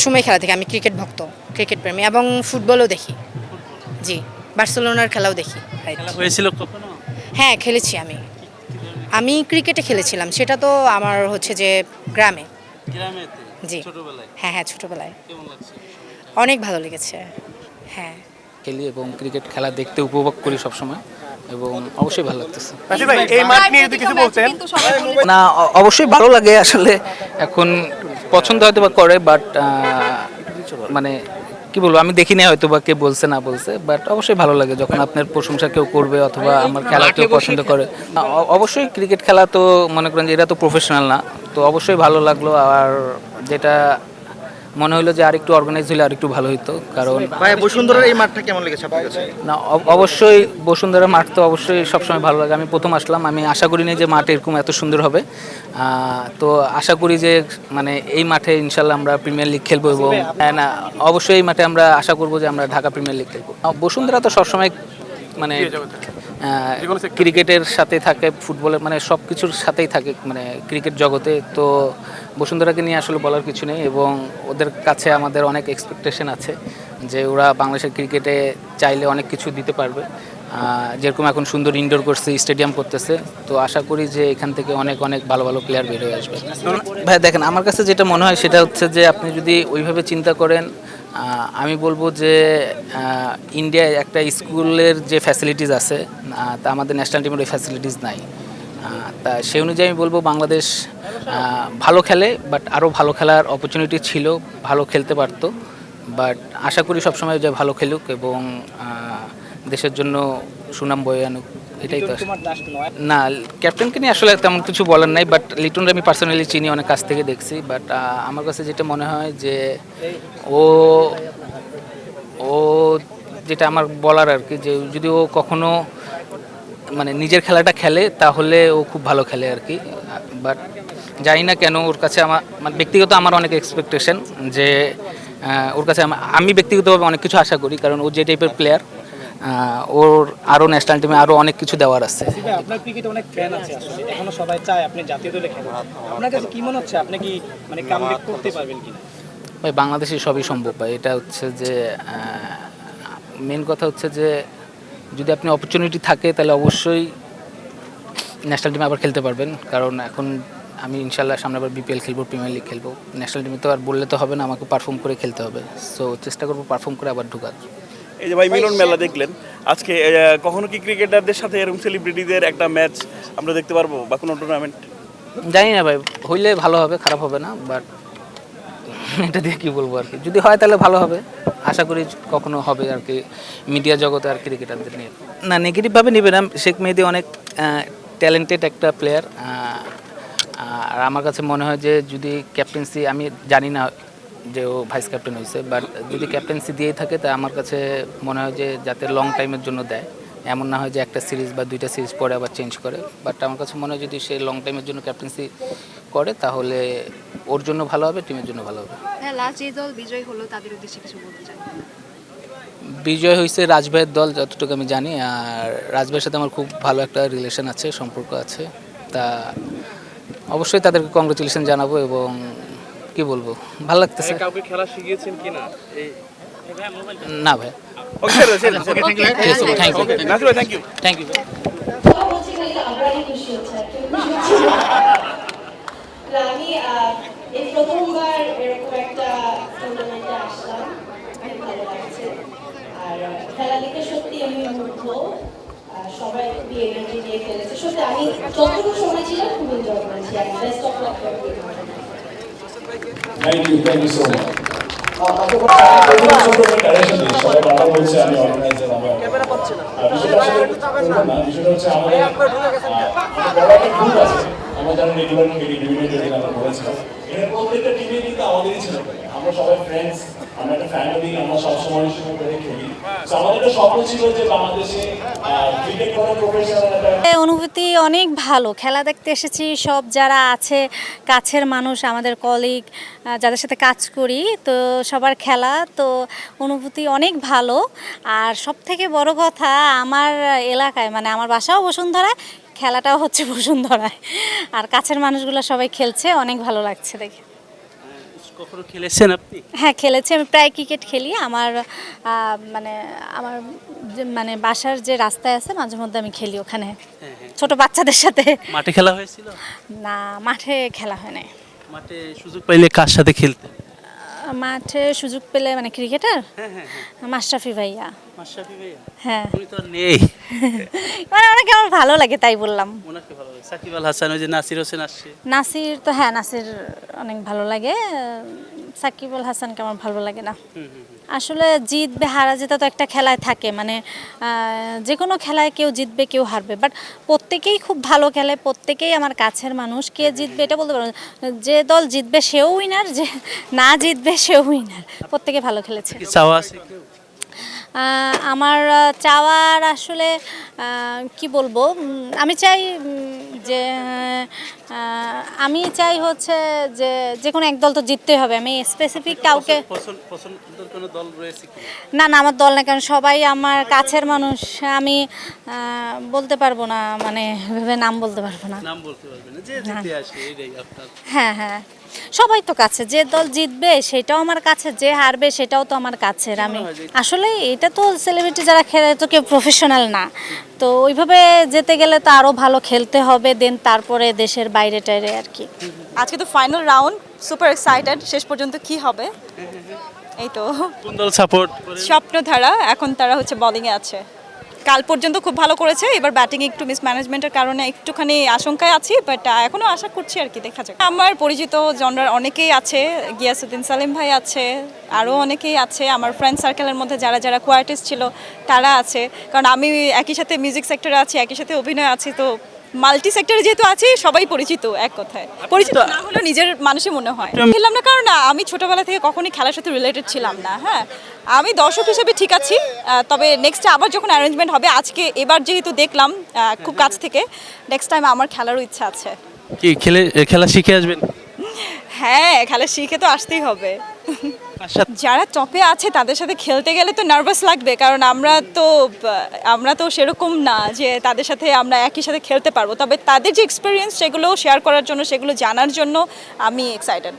সবসময় খেলা দেখি আমি ক্রিকেট ভক্ত ক্রিকেট প্রেমী এবং ফুটবলও দেখি। জি বার্সেলোনার খেলাও দেখি. হয়েছিল হ্যাঁ খেলেছি আমি। আমি ক্রিকেটে খেলেছিলাম সেটা তো আমার হচ্ছে যে গ্রামে। জি। হ্যাঁ হ্যাঁ ছোটোবেলায়। অনেক ভালো লেগেছে হ্যাঁ। খেলি এবং ক্রিকেট খেলা দেখতে উপভোগ করি সবসময় এবং অবশ্যই ভালো লাগতেছে। রাশিদ এই মাঠ নিয়ে যদি কিছু বলতেন। না অবশ্যই ভালো লাগে। আসলে এখন পছন্দ হয়তো বা করে বাট মানে কি বলব আমি দেখি না হয়তো বা কে বলছে না বলছে বাট অবশ্যই ভালো লাগে যখন আপনার প্রশংসা কেউ করবে অথবা আমার খেলা কেউ পছন্দ করে। না, অবশ্যই ক্রিকেট খেলা তো মনে করেন যে এটা তো প্রফেশনাল না তো অবশ্যই ভালো লাগল আর যেটা মনে হলো যে আরেকটু অর্গানাইজ হলে আরেকটু ভালো হতো কারণ ভাই বসুন্ধরার এই মাঠটা কেমন লেগেছে আপনার কাছে? না অবশ্যই বসুন্ধরা মাঠ তো অবশ্যই সবসময় ভালো লাগে। আমি প্রথম আসলাম আমি আশা করিনি যে মাঠ এরকম এত সুন্দর হবে। আহ, তো আশা করি যে মানে এই মাঠে ইনশাল্লাহ আমরা প্রিমিয়ার লিগ খেলব এবং হ্যাঁ, না অবশ্যই এই মাঠে আমরা আশা করব যে আমরা ঢাকা প্রিমিয়ার লিগ খেলব। বসুন্ধরা তো সবসময় মানে ক্রিকেটের সাথে থাকে ফুটবলের মানে সব কিছুর সাথেই থাকে মানে ক্রিকেট জগতে। তো বসুন্ধরাকে নিয়ে আসলে বলার কিছু নেই এবং ওদের কাছে আমাদের অনেক এক্সপেকটেশন আছে যে ওরা বাংলাদেশের ক্রিকেটে চাইলে অনেক কিছু দিতে পারবে। যেরকম এখন সুন্দর ইনডোর করছে স্টেডিয়াম করতেছে। তো আশা করি যে এখান থেকে অনেক অনেক ভালো ভালো প্লেয়ার বের হয়ে আসবে। ভাই দেখেন আমার কাছে যেটা মনে হয় সেটা হচ্ছে যে আপনি যদি ওইভাবে চিন্তা করেন আমি বলব যে ইন্ডিয়ায় একটা স্কুলের যে ফ্যাসিলিটিস আছে তা আমাদের ন্যাশনাল টিমের ওই ফ্যাসিলিটিস নাই। তা সেই অনুযায়ী আমি বলব বাংলাদেশ ভালো খেলে বাট আরও ভালো খেলার অপরচুনিটি ছিল, ভালো খেলতে পারতো। বাট আশা করি সবসময় যে ভালো খেলুক এবং দেশের জন্য সুনাম বয়ে আনুক। এটাই তো না ক্যাপ্টেনকে নিয়ে আসলে তেমন কিছু বলার নাই বাট লিটনকে আমি পার্সোনালি চিনি অনেক কাছ থেকে দেখছি বাট আমার কাছে যেটা মনে হয় যে ও ও যেটা আমার বলার আর কি যে যদি ও কখনো মানে নিজের খেলাটা খেলে তাহলে ও খুব ভালো খেলে আর কি বাট জানি না কেন ওর কাছে আমার মানে ব্যক্তিগত আমার অনেক এক্সপেকটেশন যে ওর কাছে আমি ব্যক্তিগতভাবে অনেক কিছু আশা করি কারণ ও যে টাইপের প্লেয়ার ওর আরও ন্যাশনাল টিমে আরও অনেক কিছু দেওয়ার আছে। আপনার ক্রিকেটে অনেক ফ্যান আছে এখনও সবাই চায় আপনি জাতীয় দলে খেলেন। আপনার কাছে কি মনে হচ্ছে? আপনি কি মানে কাম করতে পারবেন কিনা? ভাই বাংলাদেশে সবই সম্ভব ভাই। এটা হচ্ছে যে মেন কথা হচ্ছে যে যদি আপনি অপরচুনিটি থাকে তাহলে অবশ্যই ন্যাশনাল টিমে আবার খেলতে পারবেন। কারণ এখন আমি ইনশাল্লাহ সামনে আবার বিপিএল খেলব প্রিমিয়ার লিগ খেলব। ন্যাশনাল টিমে তো আর বললে তো হবে না আমাকে পারফর্ম করে খেলতে হবে। সো চেষ্টা করব পারফর্ম করে আবার ঢুকার। এই যে ভাই মিলন মেলা দেখলেন। আজকে কখনো কি ক্রিকেটারদের সাথে এরকম সেলিব্রিটিদের একটা ম্যাচ আমরা দেখতে পারব বা কোনো টুর্নামেন্ট জানি না ভাই হইলে ভালো হবে খারাপ হবে না বাট এটা দিয়ে কী বলব আর কি। যদি হয় তাহলে ভালো হবে। আশা করি কখনো হবে আর কি মিডিয়া জগতে আর ক্রিকেটারদের নিয়ে। না নেগেটিভভাবে নেবে না। শেখ মেহেদি অনেক ট্যালেন্টেড একটা প্লেয়ার আর আমার কাছে মনে হয় যে যদি ক্যাপ্টেন্সি আমি জানি না যে ও ভাইস ক্যাপ্টেন হয়েছে বাট যদি ক্যাপ্টেন্সি দিয়েই থাকে তা আমার কাছে মনে হয় যে যাতে লং টাইমের জন্য দেয়। এমন না হয় যে একটা সিরিজ বা দুইটা সিরিজ পরে আবার চেঞ্জ করে। বাট আমার কাছে মনে হয় যদি সে লং টাইমের জন্য ক্যাপ্টেন্সি করে তাহলে ওর জন্য ভালো হবে টিমের জন্য ভালো হবে। হ্যাঁ লাস্ট যে দল বিজয় হলো তাদের উদ্দেশ্যে কিছু বলতে চাই বিজয় হয়েছে রাজভাইয়ের দল যতটুকু আমি জানি আর রাজভাইয়ের সাথে আমার খুব ভালো একটা রিলেশন আছে সম্পর্ক আছে। তা অবশ্যই তাদেরকে কংগ্রেচুলেশন জানাব এবং কি বলব? ভালো লাগতেছে। কাউকে খেলা শিখিয়েছেন কিনা এই না ভাই। Okay thank you thank you Nasir ভাই থ্যাংক ইউ থ্যাংক ইউ আমি এই প্রথমবার এরকম একটা টুর্নামেন্টে আসলাম। ভালো লাগছে। আর আহ, খেলা দেখে সত্যি আমি মুগ্ধ। সবাই খুবই এনার্জি দিয়ে খেলেছে। সত্যি আমি যতটুকু সময় ছিলাম খুব এনজয় করেছি। আর বেস্ট অফ লাক আহ, আমাদের বড় একটা group আছে। আমরা যারা বিভিন্ন জায়গায় আমরা বলেছিলাম। এখানে প্রত্যেকটা টিমে কিন্তু আমাদেরই ছিল আমরা সবাই ফ্রেন্ডস আমরা একটা ফ্যামিলি আমরা সবসময় খেলি। অনুভূতি অনেক ভালো। খেলা দেখতে এসেছি সব যারা আছে, কাছের মানুষ, আমাদের কলিগ যাদের সাথে কাজ করি, তো সবার খেলা, তো অনুভূতি অনেক ভালো। আর সব থেকে বড় কথা, আমার এলাকায় মানে আমার বাসাও বসুন্ধরায়, খেলাটাও হচ্ছে বসুন্ধরায়। আর কাছের মানুষগুলো সবাই খেলছে, অনেক ভালো লাগছে দেখে। কখনো খেলেছেন আপনি? হ্যাঁ খেলেছি। আমি প্রায় ক্রিকেট খেলি। আমার মানে আমার যে মানে বাসার যে রাস্তায় আছে মাঝে মধ্যে আমি খেলি ওখানে। ছোট বাচ্চাদের সাথে। মাঠে খেলা হয়েছিল? না মাঠে খেলা হয় নাই। মাঠে সুযোগ পাইলে কার সাথে খেলতে মাঠে সুযোগ পেলে মানে ক্রিকেটার মাশরাফি ভাইয়া। মাশরাফি ভাইয়া? হ্যাঁ। উনি তো নেই। মানে ওনাকে আমার ভালো লাগে তাই বললাম। ওনাকে ভালো লাগে। সাকিব আল হাসান ওই যে নাসির হোসেন আসছে। নাসির তো হ্যাঁ নাসির অনেক ভালো লাগে। সাকিব আল হাসানকে আমার ভালো লাগে না। আসলে জিতবে, হারা জেতা তো একটা খেলায় থাকে। মানে যে কোনো খেলায় কেউ জিতবে, কেউ হারবে। বাট প্রত্যেকেই খুব ভালো খেলে, প্রত্যেকেই আমার কাছের মানুষ। কে জিতবে এটা বলতে পারব না। যে দল জিতবে সেও উইনার যে না জিতবে সেও উইনার প্রত্যেকে ভালো খেলেছে কি চাওয়া আছে কেউ আহ, আমার চাওয়ার আসলে কি বলব? আমি চাই যে আমি চাই হচ্ছে যে যে কোনো এক দল তো জিততে হবে। আমি স্পেসিফিক কাউকে না না আমার দল না কারণ সবাই আমার কাছের মানুষ। আমি বলতে পারব না মানে ভেবে নাম বলতে পারব না। নাম বলতে পারবেন না। যে জিতে আসে এটাই আপনার। হ্যাঁ হ্যাঁ। সবাই তো কাছে যে দল জিতবে সেটাও আমার কাছে যে হারবে সেটাও তো আমার কাছের। আমি আসলে এটা তো সেলিব্রিটি যারা খেলে তো কেউ প্রফেশনাল না। তো ওইভাবে যেতে গেলে তো আরও ভালো খেলতে হবে দেন তারপরে দেশের বাইরে টাইরে আর কি। আজকে তো ফাইনাল রাউন্ড সুপার এক্সাইটেড শেষ পর্যন্ত কি হবে? এই তো। কোন দল সাপোর্ট স্বপ্নধারা এখন তারা হচ্ছে বোলিংয়ে আছে। কাল পর্যন্ত খুব ভালো করেছে। এবার ব্যাটিং একটু মিসম্যানেজমেন্টের কারণে একটুখানি আশঙ্কায় আছি বাট এখনও আশা করছি আর কি, দেখা যাক। আমার পরিচিত জনরার অনেকেই আছে, গিয়াসুদ্দিন সালিম ভাই আছে, আরও অনেকেই আছে, আমার ফ্রেন্ড সার্কেলের মধ্যে যারা যারা কোয়ার্টিস্ট ছিল, তারা আছে। কারণ আমি একই সাথে মিউজিক সেক্টরে আছি, একই সাথে অভিনয় আছি, তো মাল্টি সেক্টরে যেহেতু আছে সবাই পরিচিত এক কথায়। পরিচিত না হলেও নিজের মানুষের মনে হয়। খেললাম না কারণ আমি ছোটবেলা থেকে কখনই খেলার সাথে রিলেটেড ছিলাম না হ্যাঁ। আমি দর্শক হিসেবে ঠিক আছি তবে নেক্সট আবার যখন অ্যারেঞ্জমেন্ট হবে আজকে এবার যেহেতু দেখলাম খুব কাছ থেকে নেক্সট টাইম আমার খেলারও ইচ্ছা আছে। কি খেলে খেলা শিখে আসবেন? হ্যাঁ খেলা শিখে তো আসতেই হবে। যারা টপে আছে, তাদের সাথে খেলতে গেলে তো নার্ভাস লাগবে, কারণ আমরা তো আমরা তো সেরকম না যে তাদের সাথে আমরা একই সাথে খেলতে পারব। তবে তাদের যে এক্সপিরিয়েন্স সেগুলো শেয়ার করার জন্য, সেগুলো জানার জন্য আমি এক্সাইটেড